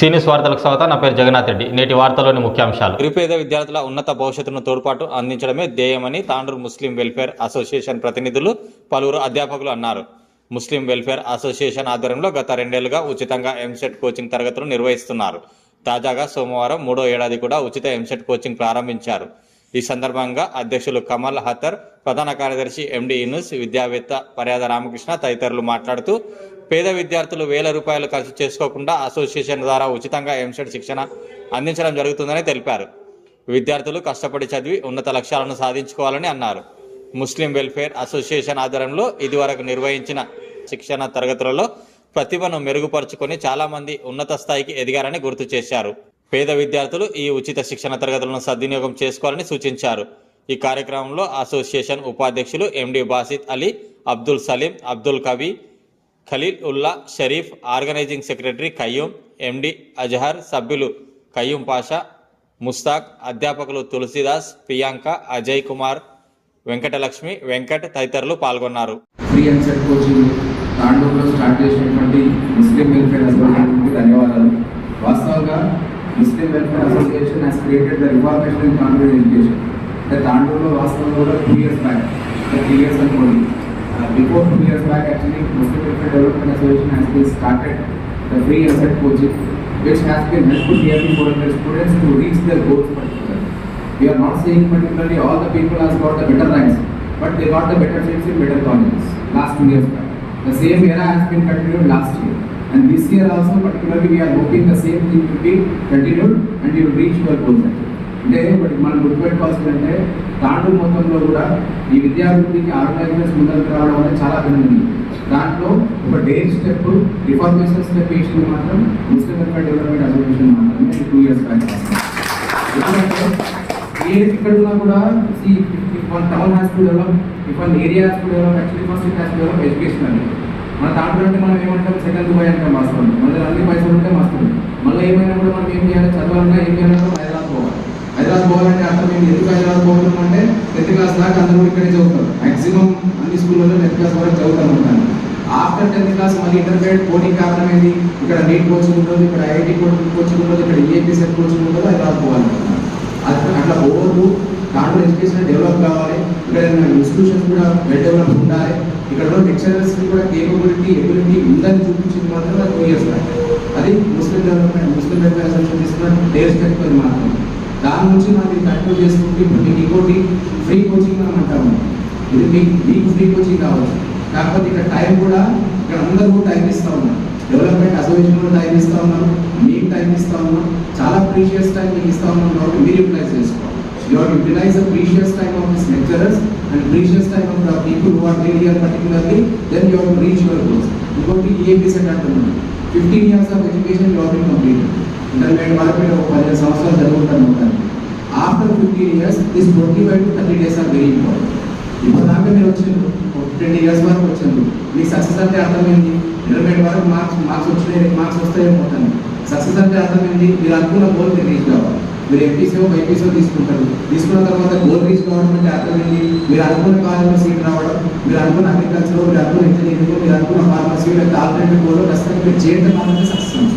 సీనియస్ వార్తలకు స్వాగతం. నా పేరు జగన్నాథ్ రెడ్డి. నేటి వార్తలోని ముఖ్యాంశాలు. నిరుపేద విద్యార్థుల ఉన్నత భవిష్యత్తును తోడ్పాటు అందించడమే ధ్యేయమని తాండూరు ముస్లిం వెల్ఫేర్ అసోసియేషన్ ప్రతినిధులు పలువురు అధ్యాపకులు అన్నారు. ముస్లిం వెల్ఫేర్ అసోసియేషన్ ఆధ్వర్యంలో గత రెండేళ్ళుగా ఉచితంగా ఎంసెట్ కోచింగ్ తరగతులు నిర్వహిస్తున్నారు. తాజాగా సోమవారం మూడో ఏడాది కూడా ఉచిత ఎంసెట్ కోచింగ్ ప్రారంభించారు. ఈ సందర్భంగా అధ్యక్షులు కమల్ హతర్ ప్రధాన కార్యదర్శి ఎండి యూనుస్ విద్యావేత్త పర్యాద రామకృష్ణ తదితరులు మాట్లాడుతూ పేద విద్యార్థులు వేల రూపాయలు ఖర్చు చేసుకోకుండా అసోసియేషన్ ద్వారా ఉచితంగా ఎంసెట్ శిక్షణ అందించడం జరుగుతుందని తెలిపారు. విద్యార్థులు కష్టపడి చదివి ఉన్నత లక్ష్యాలను సాధించుకోవాలని అన్నారు. ముస్లిం వెల్ఫేర్ అసోసియేషన్ ఆధ్వర్యంలో ఇదివరకు నిర్వహించిన శిక్షణ తరగతులలో ప్రతిభను మెరుగుపరుచుకొని చాలామంది ఉన్నత స్థాయికి ఎదిగారని గుర్తు చేశారు. పేద విద్యార్థులు ఈ ఉచిత శిక్షణ తరగతులను సద్వినియోగం చేసుకోవాలని సూచించారు. ఈ కార్యక్రమంలో అసోసియేషన్ ఉపాధ్యక్షులు ఎండి Basit Ali Abdul Salim Abdul Kavi Khalil Ulla Sharif organising secretary Qayyum MD Azhar సభ్యులు కయ్యూం పాషా ముస్తాక్ అధ్యాపకులు తులసిదాస్ ప్రియాంక అజయ్ కుమార్ వెంకటలక్ష్మి వెంకట్ తదితరులు పాల్గొన్నారు. ఫ్రీ అండ్ సెట్ కోచింగ్ తాండూరులో స్టార్ట్ చేసినటువంటి ముస్లిం వెల్ఫేర్ అసోసియేషన్కి ధన్యవాదాలు. వాస్తవంగా Muslim welfare association has created the reformation in Tandur education The Dandolo was over two years back, three years and only. Uh, before two years back, actually, Muslim the Development Association has been started the free asset coaching, which has been helpful nearly 400 students to reach their goals particularly. We are not saying particularly all the people has got the better ranks, but they got the better shapes in better colleges last two years back. The same era has been continued last year. And this year also particularly we are hoping the same thing will be continued and you will reach your goals actually. అంటే ఒకటి మనం గుర్తుపెట్టుకోవాల్సిందంటే తాండూ మొత్తంలో కూడా ఈ విద్యాభివృద్ధికి organisers ముందరకు రావడం అనేది చాలా పెరిగింది దాంట్లో ఒక డేర్ స్టెప్ రిఫార్మేషన్ స్టెప్ వేసింది మాత్రం ముస్లిం వెల్ఫేర్ డెవలప్మెంట్ అసోసియేషన్ మాత్రమే టూ ఇయర్స్ బ్యాక్ ఎందుకంటే ఏ ఇక్కడ ఉన్నా కూడా see one town has to develop if one area has to develop actually first it has to develop education అనేది మన దాంట్లో అంటే మనం ఏమంటాం సెకండ్ దుబాయ్ అంటాం వాస్తవం. మన దగ్గర అన్ని పైసలు ఉంటే మస్తు మళ్ళీ ఏమైనా కూడా మనం ఏం చేయాలి? చదవాలన్నా ఏం చేయాలన్నా హైదరాబాద్ పోవాలంటే అర్థం ఏంటి ఎందుకు హైదరాబాద్ పోతున్నాం అంటే టెన్త్ క్లాస్ దాకా అందరూ ఇక్కడే చదువుతారు మాక్సిమం అన్ని స్కూళ్ళలో టెన్త్ క్లాస్ వరకు చదువుతారు ఉంటాను ఆఫ్టర్ టెన్త్ క్లాస్ మళ్ళీ ఇంటర్మీడియట్ పోటీ కారణం ఏంటి? ఇక్కడ నీట్ కోచింగ్ ఉండదు ఇక్కడ ఐఐటి కోచింగ్ ఉండదు ఇక్కడ ఏపీ సెట్ కోచింగ్ ఉండదు హైదరాబాద్ పోవాలి. అది అట్లా పోవద్దు. దాంట్లో ఎడ్యుకేషన్ డెవలప్ కావాలి. ఇక్కడ ఇన్స్టిట్యూషన్స్ కూడా వెల్ డెవలప్ ఉండాలి. ఇక్కడ లెక్చరర్స్ కూడా కేపబిలిటీ ఎబిలిటీ ఉందని చూపించింది మాత్రం అది టూ ఇయర్స్ అది Muslim development Muslim welfare association తీసుకున్న డేస్ పెట్టుకొని మాత్రమే దాని నుంచి మనం కంట్రోల్ చేసుకుంటే ఇప్పుడు మీకు ఇంకోటి ఫ్రీ కోచింగ్ అని అంటాము. ఇది మీకు మీకు ఫ్రీ కోచింగ్ కావచ్చు. కాకపోతే ఇక్కడ టైం కూడా ఇక్కడ అందరూ కూడా టైం ఇస్తూ ఉన్నారు. డెవలప్మెంట్ అసోసియేషన్ కూడా టైం ఇస్తూ ఉన్నారు. మీకు టైం ఇస్తూ ఉన్నాం. చాలా ప్రీషియస్ టైం మీకు ఇస్తూ ఉన్నాం కాబట్టి మీరు యూటిలైజ్ చేసుకోవాలి. You are utilize the precious time of this lecturers and precious time of the people who are there here particularly then you reach your goals ఇంకోటి ఈఏపీ సెట్ అంటున్నాను. Fifteen years of education you are complete intermediate వరకు మీరు ఒక పదిహేను సంవత్సరాలు చదువుకుంటారు ఉంటాను. After fifteen years this twenty five to thirty days are very important ఇప్పుడు దాకా మీరు వచ్చిండ్రు టెన్ ఇయర్స్ వరకు వచ్చిండ్రు మీకు సక్సెస్ అంటే అర్థమైంది. ఇంటర్మీడియట్ వరకు మార్క్స్ మార్క్స్ వచ్చినాయి మార్క్స్ వస్తాయేమో మొత్తాన్ని సక్సెస్ అంటే అర్థమైంది. మీరు అనుకున్న గోల్ మీరు రీచ్ కావాలి. మీరు ఎంపీసీఓ బైపీసీఓ తీసుకుంటారు. తీసుకున్న తర్వాత గోల్ రీచ్ కావడం అంటే అర్థమైంది. మీరు అనుకున్న కాలేజ్లో సీట్ రావడం మీరు అనుకున్న అగ్రికల్చర్ మీరు అనుకున్న ఇంజనీరింగ్ మీరు అనుకున్న ఫార్మసీ లేకపోతే ఆల్టర్నేటివ్ గోల్ ఖచ్చితంగా మీరు చేయడం మాత్రమే సక్సెస్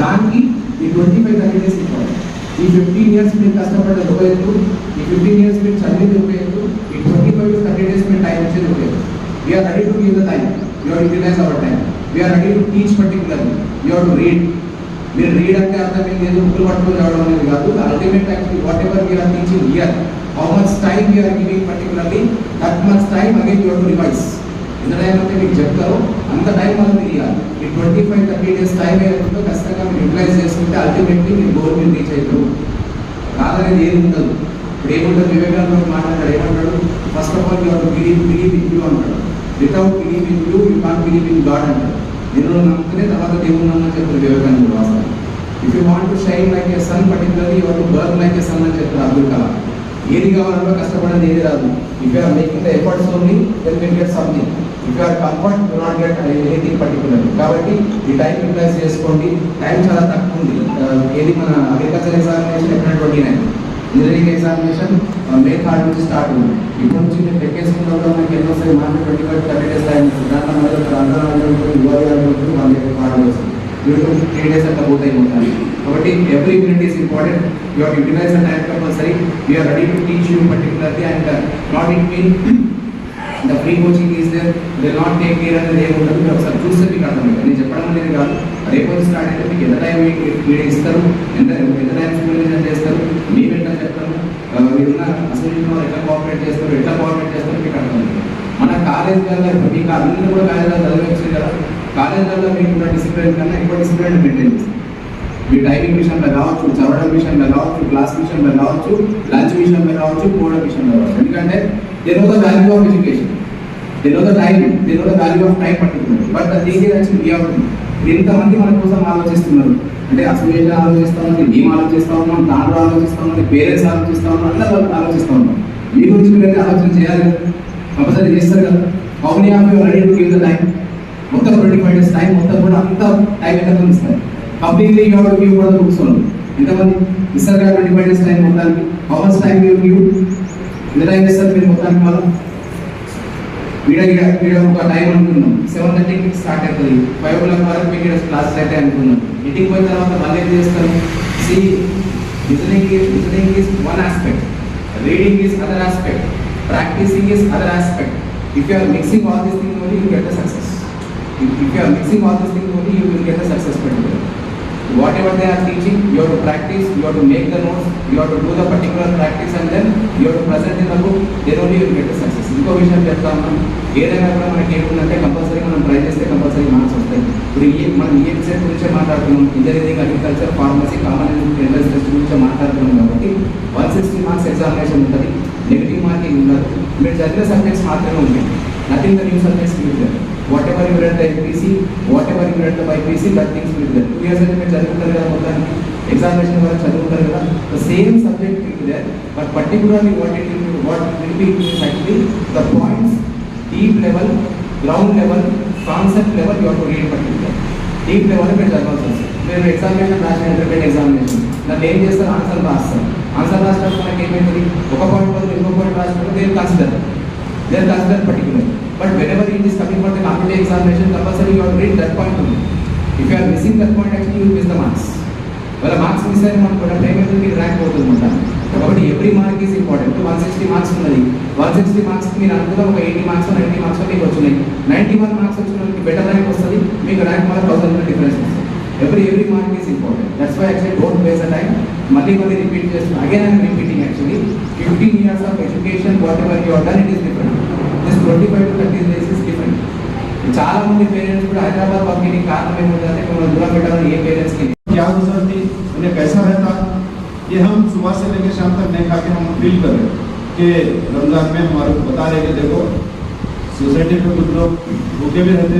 దానికి ఈ ట్వంటీ ఫైవ్ థర్టీ డేస్ ఇవ్వాలి ఈ ఫిఫ్టీన్ ఇయర్స్ మీరు కష్టపడ్డ ఉపయోగం ఈ ఫిఫ్టీన్ ఇయర్స్ మీరు చదివింది ఉపయోగం ఈ twenty five to thirty days మీరు టైం వచ్చేది ఉపయోగం we are ready to give the time you are utilize our time we are ready to teach particularly you are to read మీరు రీడ్ అంటే అర్థం ఏంటి ఏదో బుక్కులు పట్టుకుని రావడం అనేది కాదు. Ultimate actually whatever we are teaching year how much time we are giving particularly that much time again you are to revise ఎంత టైం అంటే మీకు చెప్తారో. అంత టైం మనం ఇవ్వాలి ఈ twenty five thirty days time ఏదైతుందో ఖచ్చితంగా మీరు యూటిలైజ్ చేసుకుంటే అల్టిమేట్లీ మీరు గోల్ మీరు రీచ్ అవుతారు. కాదనేది ఏది ఉండదు. ఇప్పుడు ఏముంటుంది వివేకానంద మాట్లాడాడు ఏమంటాడు? First of all you believe believe in you అంటాడు. Without believe in you you can't believe in God అంటాడు. నేను నమ్ముకునే తర్వాత దేవుడు చెప్తారు వివేకానంద వాస్తవం. If you want to shine like a sun particularly your to burn like a sun అని చెప్తారు అబ్దుల్ కలాం. ఏది కావాలంటే కష్టపడేది ఏది రాదు. If you are making the efforts only then will get something you are comfort you not get anything particular కాబట్టి ఈ time utilise చేసుకోండి. టైం చాలా తక్కువ ఉంది. ఏది మన అగ్రికల్చర్ ఎగ్జామినేషన్ ఎక్కడ twenty nine engineering examination May third నుంచి స్టార్ట్ ఉంది. ఇప్పుడు నుంచి మీరు లెక్కేసుకున్న మనకి ఎన్నో సరే market twenty five thirty days time దాంట్లో మళ్ళీ అందరూ ఉంటుంది యువతి ఉంటుంది వాళ్ళకి పాడు వస్తుంది త్రీ డేస్ అట్లా పోతాయి. మొత్తాన్ని కాబట్టి every unit is important you have utilize the time compulsory you are ready to teach you particularly and not it mean the free coaching is there they not take care అనేది ఏమి ఉండదు మీరు ఒకసారి చూస్తే మీకు అర్థమైంది నేను చెప్పడం అనేది కాదు. రేపు స్టార్ట్ అయితే మీకు ఎంత టైం మీరు ఇస్తారు? ఎంత ఎంత టైం సూపర్విజన్ చేస్తారు? మేము ఎట్లా చెప్తాము ఆ, మీరున్న అసోసియేషన్ ఎట్లా కోఆపరేట్ చేస్తారు? ఎట్లా కోఆపరేట్ చేస్తారు? మీకు అర్థమైంది మన కాలేజ్ వల్ల మీకు అందరూ కూడా కాలేజీలో చదివచ్చు కదా. కాలేజీలలో మీకు ఉన్న డిసిప్లిన్ కన్నా ఎక్కువ డిసిప్లిన్ మెయింటైన్ చేస్తారు. మీ టైమింగ్ విషయంలో కావచ్చు చదవడం విషయంలో కావచ్చు క్లాస్ విషయంలో కావచ్చు లంచ్ విషయంలో కావచ్చు పోవడం విషయంలో కావచ్చు. ఎందుకంటే దేని ఒక వాల్యూ ఆఫ్ ఎడ్యుకేషన్ దేని ఒక టైం దేని ఒక వాల్యూ ఆఫ్ టైం పట్టుకున్నారు but the thing is we have ఇంతమంది మన కోసం ఆలోచిస్తున్నారు? అంటే అసలు అసోసియేషన్ ఆలోచిస్తా ఉన్నాం మేము ఆలోచిస్తా ఉన్నాం దాంట్లో ఆలోచిస్తా ఉన్నాం పేరెంట్స్ ఆలోచిస్తా ఉన్నాం అందరూ వాళ్ళు ఆలోచిస్తా ఉన్నాం మీ గురించి మీరు ఆలోచన చేయాలి కదా? కంపల్సరీ చేస్తారు కదా? పౌని యాభై ready to give the time మొత్తం ట్వంటీ ఫైవ్ డేస్ టైం మొత్తం కూడా అంత టైం ఎంత ఇస్తారు పబ్లిక్లీ యూ హావ్ గివ్ కూడా కూర్చోండి ఎంతమంది? ఇస్తారు కదా ట్వంటీ ఫైవ్ డేస్ టైం మొత్తానికి how much time you give ఎంత టైం ఇస్తారు మీరు మొత్తానికి వాళ్ళు వీడియో వీడియో ఒక టైం అనుకున్నాం. సెవెన్ థర్టీకి స్టార్ట్ అవుతుంది ఫైవ్ ఓ క్లాక్ వరకు మీకు ఇక్కడ క్లాసెస్ అయితే అనుకున్నాం. ఇంటికి పోయిన తర్వాత మళ్ళీ ఏం చేస్తాం? See listening listening is one aspect reading is other aspect practising is other aspect if you are mixing all this thing only you get the success if you are mixing all these things only you will get a success particular whatever they are teaching you have to practice you have to make the notes you have to do the particular practice and then you have to present in the book then only you will get the success. ఇంకో విషయం చెప్తా ఉన్నాం ఏదైనా కూడా మనకి ఏముందంటే compulsory మనం try చేస్తే కంపల్సరీ మార్క్స్ వస్తాయి ఇప్పుడు ఏ మనం ఏ విషయం గురించే మాట్లాడుతున్నాం. Engineering agriculture pharmacy common entrance test గురించి మాట్లాడుతున్నాం కాబట్టి వన్ సిక్స్టీ మార్క్స్ ఎగ్జామినేషన్ ఉంటుంది. నెగిటివ్ మార్కింగ్ ఉండదు మీరు చదివే సబ్జెక్ట్స్ మాత్రమే ఉంటాయి. Nothing the new subjects future whatever you read MPC whatever you read BiPC that things will there two years అయితే మీరు చదువుతారు కదా మొత్తానికి. ఎగ్జామినేషన్ వరకు చదువుతారు కదా. The same subject will there but particularly what it will what will be actually the points deep level ground level concept level you to read particular deep level మీరు చదవాల్సి వస్తుంది. మీరు ఎగ్జామినేషన్ రాసిన ఇంటర్మీడియట్ ఎగ్జామినేషన్ దాన్ని ఏం చేస్తారు? Answer రాస్తారు. Answer రాసినప్పుడు మనకి ఏమైంది ఒక పాయింట్ బదులు ఇంకో పాయింట్ రాసినప్పుడు దేని కన్సిడర్ దేని consider particular. But whenever it is coming for the competitive examination, compulsory you have to read that point only. If you are missing that point, actually you will miss the marks. వాళ్ళ marks miss అయిన మనకు కూడా time అయితే మీరు rank అవుతుంది అనమాట కాబట్టి every mark is important one sixty marks ఉన్నది వన్ సిక్స్టీ మార్క్స్ మీరు అందులో ఒక ఎయిటీ మార్క్స్ నైంటీ మార్క్స్ మీకు వచ్చినాయి నైంటీ వన్ మార్క్స్ వచ్చిన వాళ్ళకి బెటర్ ర్యాంక్ వస్తుంది. మీకు ర్యాంక్ మళ్ళీ థౌసండ్ డిఫరెన్స్ వస్తుంది. Every every mark is important that's why actually don't waste a time మళ్ళీ మళ్ళీ రిపీట్ చేస్తున్నాను again I'm repeating actually fifteen years of education whatever you done it is different this twenty five to thirty days is different చాలా మంది parents కూడా హైదరాబాద్ పంపిణీ కారణం ఏముందంటే మిమ్మల్ని దూరం పెట్టాలని ఏ పేరెంట్స్కి क्या गुजरती उन्हें कैसा रहता ये हम सुबह से लेकर शाम तक नहीं खा के हम फील कर रहे हैं कि रमजान में हमारे को बता रहे कि देखो सोसाइटी में कुछ लोग भूखे भी रहते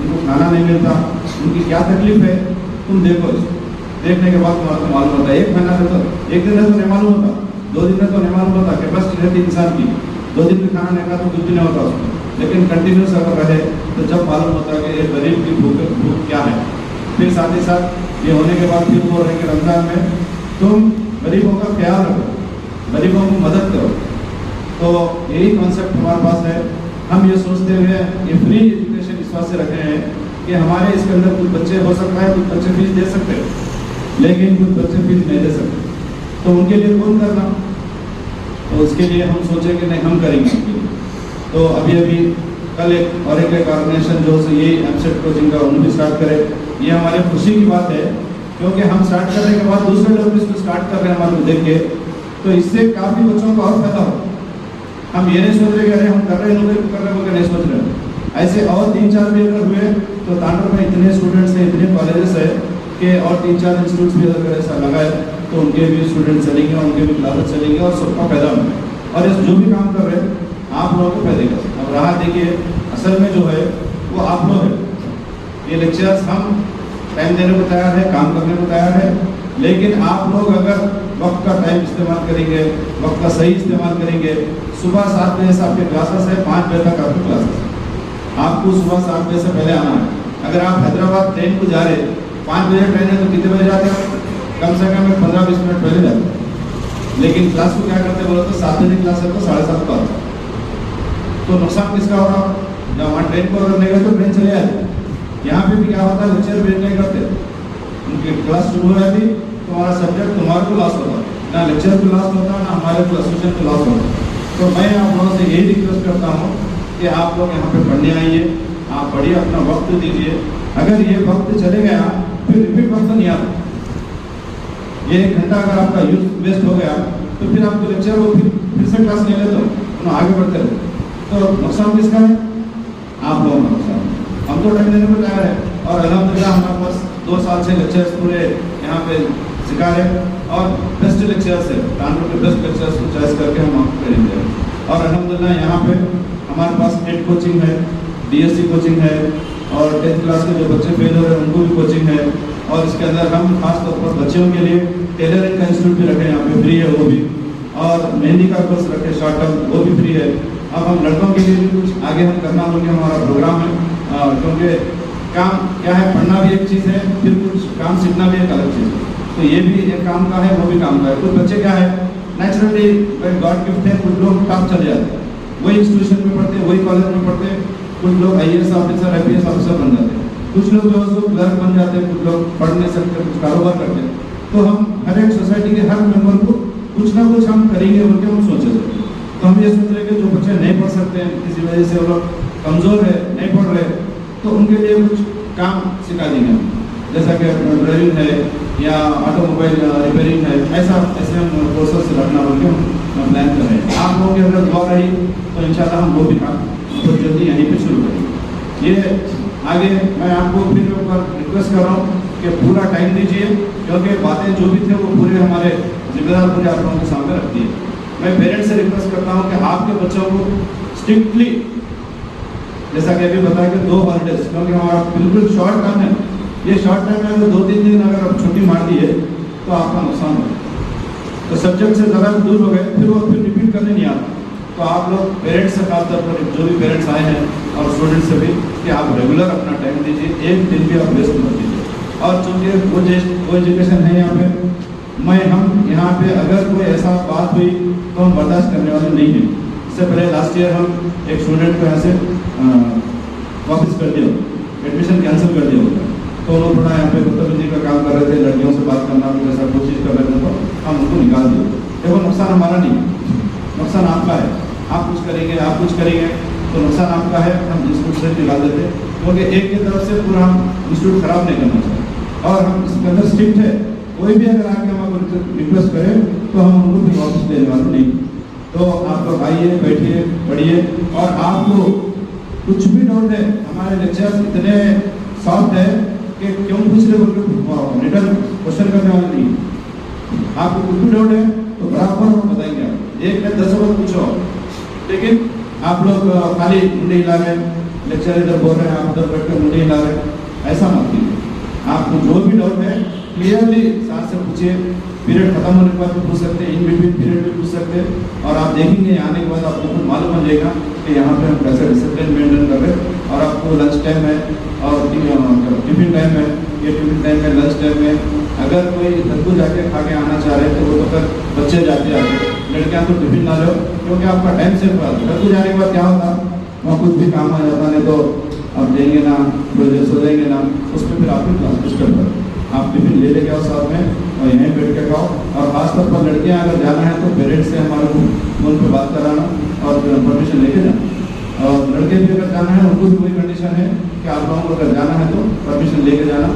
उनको खाना नहीं मिलता उनकी क्या तकलीफ है तुम देखो इसको देखने के बाद तुम्हारा को मालूम होता है एक महीना में तो एक दिन में तो नहीं मालूम होता दो दिन में तो नहीं मालूम होता कैपेसिटी रहती इंसान की दो दिन में खाना नहीं खा तो कुछ भी नहीं होता लेकिन कंटिन्यूस अगर रहे तो जब मालूम होता है कि ये गरीब की भूख भूख क्या है। फिर साथ ही साथ ये होने के बाद फिर बोल रहे कि रमज़ान में तुम गरीबों का ख्याल रखो, गरीबों की मदद करो। तो यही कॉन्सेप्ट हमारे पास है। हम ये सोचते हुए ये फ्री एजुकेशन इस बात से रख रहे हैं कि हमारे इसके अंदर कुछ बच्चे हो सकता है, कुछ बच्चे फ़ीस दे सकते हैं, लेकिन कुछ बच्चे फ़ीस नहीं दे सकते। तो उनके लिए कौन करना? तो उसके लिए हम सोचे कि नहीं, हम करेंगे तो अभी अभी कल एक और एक ऑर्गेनाइजेशन जो से ये एमसेट कोचिंग का उन्होंने स्टार्ट करे, ये हमारे खुशी की बात है, क्योंकि हम स्टार्ट करने के बाद दूसरे लोग इसको स्टार्ट कर रहे हैं हमारे देख के तो इससे काफ़ी बच्चों को और फ़ायदा हो हम ये नहीं सोच रहे कि अरे हम कर रहे हैं कर रहे हैं नहीं सोच रहे ऐसे और तीन चार भी अगर हुए तो तांडव में इतने स्टूडेंट्स हैं, इतने कॉलेजेस है, कि और तीन चार इंस्टीट्यूट्स भी अगर ऐसा लगाए तो उनके भी स्टूडेंट चलेंगे, उनके भी क्लासेस चलेंगे और सबका फ़ायदा होगा। और इस जो भी काम कर रहे हैं, आप लोगों को फ़ायदे का अब रहा देखिए, असल में जो है, वो आप लोग हैं। ये लेक्चर्स हम टाइम देने को तैयार है, काम करने को तैयार है। लेकिन आप लोग अगर वक्त का टाइम इस्तेमाल करेंगे, वक्त का सही इस्तेमाल करेंगे, सुबह सात बजे से आपके क्लासेस है, पाँच बजे तक आपके क्लासेस है। आपको सुबह सात बजे से पहले आना है। अगर आप हैदराबाद ट्रेन को जा रहे पाँच बजे ट्रेन है तो कितने बजे जाते हैं कम से कम पंद्रह बीस मिनट पहले जाते। लेकिन क्लास को क्या करते बोलो तो सात बजे क्लास है तो साढ़े सात को आता तो नुकसान किसका हो रहा जब वहाँ ट्रेन को अगर नहीं गए तो ट्रेन चले आए। यहाँ पे भी क्या होता है लेक्चर वेट नहीं करते। कि क्लास शुरू हो जाती तुम्हारा सब्जेक्ट तुम्हारे को लॉस होता ना लेक्चर को लॉस होता, ना हमारे को एसोसिएशन को लॉस होता। तो मैं आप लोगों से यही रिक्वेस्ट करता हूँ कि आप लोग यहाँ पे पढ़ने आइए। आप पढ़िए, अपना वक्त दीजिए। अगर ये वक्त चले गया, फिर रिपीट वक्त नहीं आता ये एक घंटा अगर आपका यूज़ वेस्ट हो गया तो फिर आपको लेक्चर हो फिर फिर से क्लास ले हो तो आगे बढ़ते रहो। तो नुकसान किसका है? आप लोगों का नुकसान। हम तो टाइम देने को तैयार है, और अलहमदिल्ला हमारे पास दो साल से लेक्चर्स पूरे यहाँ पे सिखा रहे और बेस्ट लेक्चर्स है। कानपुर के बेस्ट लेक्चर्स को चॉइस करके हम आपको करेंगे। और अलहमदिल्ला यहाँ पे हमारे पास नेट कोचिंग है डीएससी कोचिंग है, और टेंथ क्लास के जो बच्चे फेल हो रहे हैं, उनको भी कोचिंग है। और इसके अंदर हम खास तौर पर बच्चों के लिए टेलरिंग का इंस्टीट्यूट भी रखे, यहाँ पे फ्री है वो भी। और मेहंदी का कोर्स रखे शॉर्ट टर्म वो भी फ्री है। अब हम लड़कों के लिए भी कुछ आगे हम करना होंगे, हमारा प्रोग्राम है। क्योंकि काम क्या है, पढ़ना भी एक चीज़ है, फिर कुछ काम सीखना भी एक अलग चीज़ है। तो ये भी एक काम का है, वो भी काम का है। कुछ बच्चे क्या है नेचुरली गॉड गिफ्ट है, कुछ लोग टॉप चले जाते हैं। वही इंस्टीट्यूशन में पढ़ते वही कॉलेज में पढ़ते कुछ लोग आई ऑफिसर आई ऑफिसर बन जाते कुछ लोग जो है क्लर्क बन जाते हैं, कुछ लोग पढ़ नहीं सकते कुछ कारोबार करते हैं। तो हम हर एक सोसाइटी के हर मेंबर को कुछ ना कुछ हम करेंगे बोल के हम सोचे थे तो हम ये सोच रहे हैं कि जो बच्चे नहीं पढ़ सकते हैं, किसी वजह से वो लोग कमज़ोर है, नहीं पढ़ रहे तो उनके लिए कुछ काम सिखा देंगे हम। जैसा कि ड्राइविंग है या ऑटोमोबाइल रिपेयरिंग है, ऐसा, ऐसे हम कोर्सेस रखना बोल के हम प्लान कर रहे हैं। आप लोगों की अगर दुआ रही तो इन हम वो भी काम, बहुत जल्दी यहीं पर शुरू करेंगे। ये आगे मैं आपको फिर रिक्वेस्ट कर रहा हूँ कि पूरा टाइम दीजिए, क्योंकि बातें जो भी थे वो पूरे हमारे जिम्मेदार पूरे आप लोगों के सामने रखती है मैं पेरेंट्स से रिक्वेस्ट करता हूँ कि आपके बच्चों को स्ट्रिक्टली जैसा कि अभी बताया कि दो हॉलीडेज क्योंकि हमारा बिल्कुल शॉर्ट टाइम है। ये शॉर्ट टाइम में अगर दो तीन दिन अगर आप छुट्टी मार दी है तो आपका नुकसान हो तो सब्जेक्ट से ज़रा दूर हो गए, फिर वो फिर रिपीट करने नहीं आता। तो आप लोग पेरेंट्स से खासतौर पर, जो भी पेरेंट्स आए हैं और स्टूडेंट्स से भी, कि आप रेगुलर अपना टाइम दीजिए, एक दिन भी आप वेस्ट मत दीजिए। और चूँकि वो वो एजुकेशन है यहाँ पे, मैं, हम यहाँ पे अगर कोई ऐसा बात हुई तो हम बर्दाश्त करने वाले नहीं हैं। इससे पहले लास्ट ईयर हम एक स्टूडेंट को यहाँ से वापस कर दिया। एडमिशन कैंसिल कर दिया तो वो थोड़ा यहाँ पे बदतमीजी का काम कर रहे थे, लड़कियों से बात करना ऐसा कोशिश कर रहे थे तो हम उनको निकाल दिए देखो, नुकसान हमारा नहीं नुकसान आपका है। आप कुछ करेंगे, आप कुछ करेंगे तो नुकसान आपका है, हम इंस्टीट्यूट से निकाल देते क्योंकि एक की तरफ़ से पूरा हम इंस्टीट्यूट खराब नहीं करना चाहते। और हम इसके अंदर स्ट्रिक्ट है। कोई भी अगर आके हमको रिक्वेस्ट करे तो हम उनको भी वापस देने वाले नहीं। तो आप लोग आइए बैठिए पढ़िए और आपको कुछ भी डाउट है, हमारे लेक्चर्स इतने सॉफ्ट है कि क्यों बोल रिटर्न क्वेश्चन करने वाले नहीं आपको कुछ भी डाउट है तो बराबर हम बताएँगे एक में दस बार पूछो। लेकिन आप लोग खाली मुंडे हिला रहे हैं लेक्चर इधर बोल रहे हैं, आप उधर बैठ कर मुंडे हिला रहे हैं, ऐसा मत कीजिए। आपको जो भी डाउट है क्लियरली साथ से पूछिए पीरियड खत्म होने के बाद पूछ सकते हैं इन बिटवीन पीरियड भी पूछ सकते हैं, और आप देखेंगे, आने के बाद आपको खुद मालूम हो जाएगा कि यहाँ पे हम कैसे डिसिप्लिन मेंटेन कर रहे हैं, और आपको लंच टाइम है, और टिफ़िन टाइम है, ये टिफ़िन टाइम है लंच टाइम है। अगर कोई धक्कू जाके खा के आना चाह रहे हैं तो वो तो बच्चे जाते आते लड़कियाँ तो टिफ़िन ना लो, क्योंकि आपका टाइम सेव हुआ। धक्कू जाने के बाद क्या होता? वहाँ कुछ भी काम आ जाता, नहीं तो आप देंगे ना थोड़ी सो जाएँगे ना, उस पर फिर क्लास डिस्टर्ब करो आप टिफ़िन ले लेके आओ साथ में और यहीं बैठ के खाओ। और खासतौर पर लड़कियाँ अगर जाना है तो पेरेंट्स से हमारे को फ़ोन पर बात कराना और परमिशन लेके जाना। और लड़के भी अगर जाना है, उनको भी वही कंडीशन है कि आप लोगों को अगर जाना है तो परमिशन लेके जाना।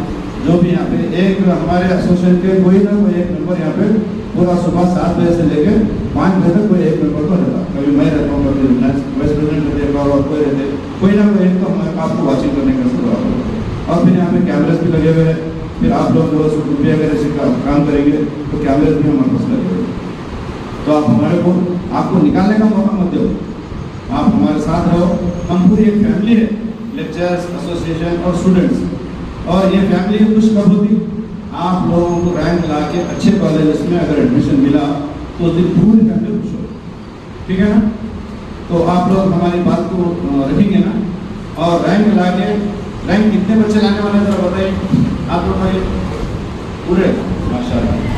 जो भी यहाँ पे एक हमारे एसोसिएशन के कोई ना कोई एक मेंबर यहाँ पे पूरा सुबह सात बजे से लेकर पाँच बजे तक कोई एक मेंबर तो रहता। कभी मैं रहता हूँ, कभी वाइस प्रेसिडेंट रहते और कोई रहते। कोई ना कोई एक तो हमारे आपको वाचिंग करने का शुरू और फिर यहाँ पे कैमरेज भी लगे हुए हैं। फिर आप लोग जो रुपये अगर ऐसे काम करेंगे तो कैमरे भी हमारे पास लगे तो आप हमारे को, आपको निकालने का मौका मत दो। आप हमारे साथ रहो। हम पूरी एक फैमिली है। लेक्चर्स एसोसिएशन और स्टूडेंट्स और ये फैमिली खुश कब होती आप लोगों को रैंक ला के अच्छे कॉलेज में अगर एडमिशन मिला तो उस दिन पूरी फैमिली खुश हो। ठीक है ना? तो आप लोग हमारी बात को रखेंगे ना? और रैंक ला के रैंक कितने बच्चे लाने वाले हैं, जरा बताइए। आप लोग भाई, पूरे? माशाल्लाह।